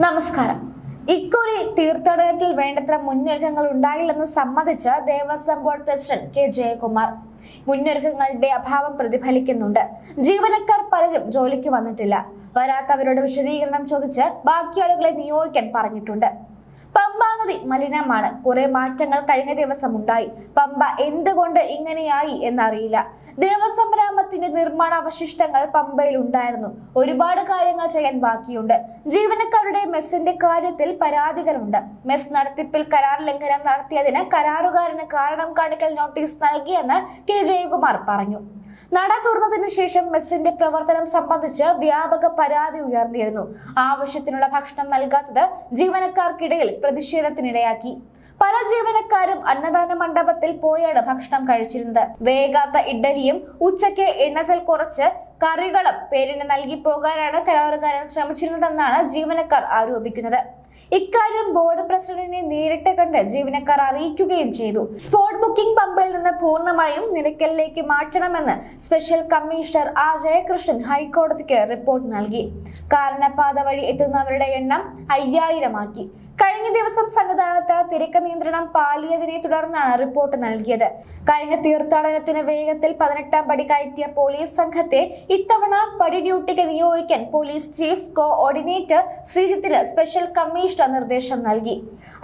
നമസ്കാരം. ഇക്കുറി തീർത്ഥാടനത്തിൽ വേണ്ടത്ര മുന്നൊരുക്കങ്ങൾ ഉണ്ടായില്ലെന്ന് സമ്മതിച്ച് Devaswom board president K. Jayakumar. മുന്നൊരുക്കങ്ങളുടെ അഭാവം പ്രതിഫലിക്കുന്നുണ്ട്. ജീവനക്കാർ പലരും ജോലിക്ക് വന്നിട്ടില്ല. വരാത്തവരോട് വിശദീകരണം ചോദിച്ച് ബാക്കി ആളുകളെ നിയോഗിക്കാൻ പറഞ്ഞിട്ടുണ്ട്. പമ്പ നദി മലിനമാണ്. കുറെ മാറ്റങ്ങൾ കഴിഞ്ഞ ദിവസം ഉണ്ടായി പമ്പ എന്തുകൊണ്ട് ഇങ്ങനെയായി എന്നറിയില്ല. ദേവസംരാമത്തിന്റെ നിർമ്മാണ അവശിഷ്ടങ്ങൾ പമ്പയിൽ ഉണ്ടായിരുന്നു. ഒരുപാട് കാര്യങ്ങൾ ചെയ്യാൻ ബാക്കിയുണ്ട്. ജീവനക്കാരുടെ മെസ്സിന്റെ കാര്യത്തിൽ പരാതികളുണ്ട്. മെസ് നടത്തിപ്പിൽ കരാർ ലംഘനം നടത്തിയതിന് കരാറുകാരന് കാരണം കാണിക്കൽ നോട്ടീസ് നൽകിയെന്ന് കെ. ജയകുമാർ പറഞ്ഞു. നട തുറന്നതിനു ശേഷം മെസ്സിന്റെ പ്രവർത്തനം സംബന്ധിച്ച് വ്യാപക പരാതി ഉയർന്നിരുന്നു ആവശ്യത്തിനുള്ള ഭക്ഷണം നൽകാത്തത് ജീവനക്കാർക്കിടയിൽ പ്രതിഷേധത്തിനിടയാക്കി. പല ജീവനക്കാരും അന്നദാന മണ്ഡപത്തിൽ പോയാണ് ഭക്ഷണം കഴിച്ചിരുന്നത്. വേഗാത്ത ഇഡ്ഡലിയും ഉച്ചയ്ക്ക് എണ്ണത്തിൽ കുറച്ച് കറികളും പേരിന് നൽകി പോകാനാണ് കരാറുകാരൻ ശ്രമിച്ചിരുന്നതെന്നാണ് ജീവനക്കാർ ആരോപിക്കുന്നത്. ഇക്കാര്യം ബോർഡ് പ്രസിഡന്റിനെ നേരിട്ട് കണ്ട് ജീവനക്കാർ അറിയിക്കുകയും ചെയ്തു. സ്പോട്ട് ബുക്കിംഗ് പമ്പിൽ നിന്ന് പൂർണമായും നിലയ്ക്കലിലേക്ക് മാറ്റണമെന്ന് സ്പെഷ്യൽ കമ്മീഷണർ ആർ ജയകൃഷ്ണൻ ഹൈക്കോടതിക്ക് റിപ്പോർട്ട് നൽകി. കാരണപാത വഴി എത്തുന്നവരുടെ എണ്ണം അയ്യായിരമാക്കി. കഴിഞ്ഞ ദിവസം സന്നിധാനത്ത് തിരക്ക് നിയന്ത്രണം പാളിയതിനെ തുടർന്നാണ് റിപ്പോർട്ട് നൽകിയത്. കഴിഞ്ഞ തീർത്ഥാടനത്തിന് വേഗത്തിൽ പതിനെട്ടാം പടി കയറ്റിയ പോലീസ് സംഘത്തെ ഇത്തവണ പടി ഡ്യൂട്ടിക്ക് നിയോഗിക്കാൻ പോലീസ് ചീഫ് കോഓർഡിനേറ്റർ ശ്രീജിത്തിന് സ്പെഷ്യൽ കമ്മീഷണർ നിർദ്ദേശം നൽകി.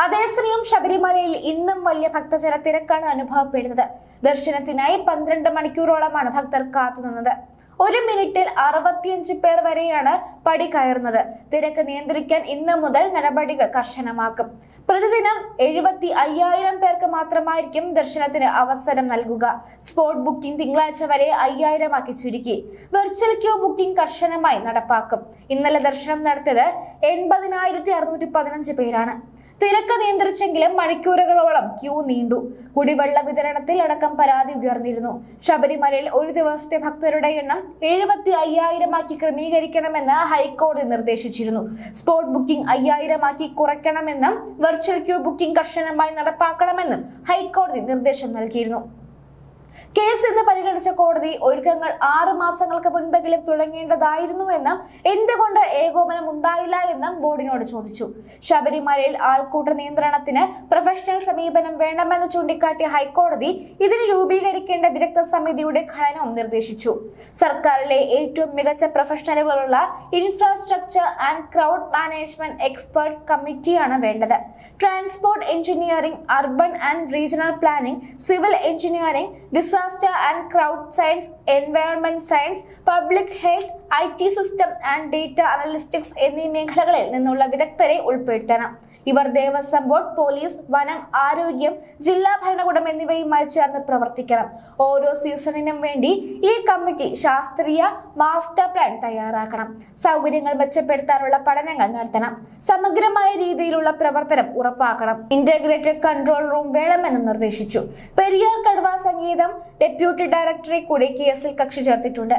അതേസമയം ശബരിമലയിൽ ഇന്നും വലിയ ഭക്തജന തിരക്കാണ് അനുഭവപ്പെടുന്നത്. ദർശനത്തിനായി പന്ത്രണ്ട് മണിക്കൂറോളമാണ് ഭക്തർ കാത്തുനിന്നത് ഒരു മിനിറ്റിൽ അറുപത്തിയഞ്ച് പേർ വരെയാണ് പടി കയറുന്നത്. തിരക്ക് നിയന്ത്രിക്കാൻ ഇന്ന് മുതൽ നടപടികൾ കർശനമാക്കും പ്രതിദിനം എഴുപത്തി അയ്യായിരം പേർക്ക് മാത്രമായിരിക്കും ദർശനത്തിന് അവസരം നൽകുക. സ്പോട്ട് ബുക്കിംഗ് തിങ്കളാഴ്ച വരെ അയ്യായിരമാക്കി ചുരുക്കി. വെർച്വൽ ക്യൂ ബുക്കിംഗ് കർശനമായി നടപ്പാക്കും. ഇന്നലെ ദർശനം നടത്തിയത് എൺപതിനായിരത്തി അറുന്നൂറ്റി പതിനഞ്ച് പേരാണ്. തിരക്ക് നിയന്ത്രിച്ചെങ്കിലും മണിക്കൂറുകളോളം ക്യൂ നീണ്ടു. കുടിവെള്ള വിതരണത്തിൽ അടക്കം പരാതി ഉയർന്നിരുന്നു. ശബരിമലയിൽ ഒരു ദിവസത്തെ ഭക്തരുടെ എണ്ണം എഴുപത്തി അയ്യായിരമാക്കി ക്രമീകരിക്കണമെന്ന് ഹൈക്കോടതി നിർദ്ദേശിച്ചിരുന്നു. സ്പോട്ട് ബുക്കിംഗ് അയ്യായിരമാക്കി കുറയ്ക്കണമെന്നും വെർച്വൽ ക്യൂ ബുക്കിംഗ് കർശനമായി നടപ്പാക്കണമെന്നും ഹൈക്കോടതി നിർദ്ദേശം നൽകിയിരുന്നു. കേസ് ഇന്ന് പരിഗണിച്ച കോടതി ഒരുക്കങ്ങൾ ആറു മാസങ്ങൾക്ക് മുൻപെങ്കിലും തുടങ്ങേണ്ടതായിരുന്നു എന്നും എന്തുകൊണ്ട് ഏകോപനം ഉണ്ടായില്ല എന്നും ബോർഡിനോട് ചോദിച്ചു. ശബരിമലയിൽ ആൾക്കൂട്ട നിയന്ത്രണത്തിന് പ്രൊഫഷണൽ സമീപനം വേണമെന്ന് ചൂണ്ടിക്കാട്ടിയ ഹൈക്കോടതി ഇതിന് രൂപീകരിക്കേണ്ട വിദഗ്ധ സമിതിയുടെ ഘടനവും നിർദ്ദേശിച്ചു. സർക്കാരിലെ ഏറ്റവും മികച്ച പ്രൊഫഷണലുകളുള്ള infrastructure and crowd management expert കമ്മിറ്റിയാണ് വേണ്ടത്. Transport engineering urban and regional planning civil engineering disaster and crowd science environment science public health I T system and data analytics എന്നീ മേഖലകളിൽ നിന്നുള്ള വിദഗ്ധരെ ഉൾപ്പെടുത്തണം. ഇവർ ദേവസ്വം ബോർഡ് പോലീസ് വനം ആരോഗ്യം ജില്ലാ ഭരണകൂടം എന്നിവയുമായി ചേർന്ന് പ്രവർത്തിക്കണം. ഓരോ സീസണിനും വേണ്ടി ഈ കമ്മിറ്റി ശാസ്ത്രീയ മാസ്റ്റർ പ്ലാൻ തയ്യാറാക്കണം. സൗകര്യങ്ങൾ മെച്ചപ്പെടുത്താനുള്ള പഠനങ്ങൾ നടത്തണം. സമഗ്രമായ രീതിയിലുള്ള പ്രവർത്തനം ഉറപ്പാക്കണം. ഇന്റഗ്രേറ്റഡ് കൺട്രോൾ റൂം വേണമെന്ന് നിർദ്ദേശിച്ചു. പെരിയാർ കടുവ സംഗീതം ഡെപ്യൂട്ടി ഡയറക്ടറെ കൂടി കേസിൽ കക്ഷി ചേർത്തിട്ടുണ്ട്.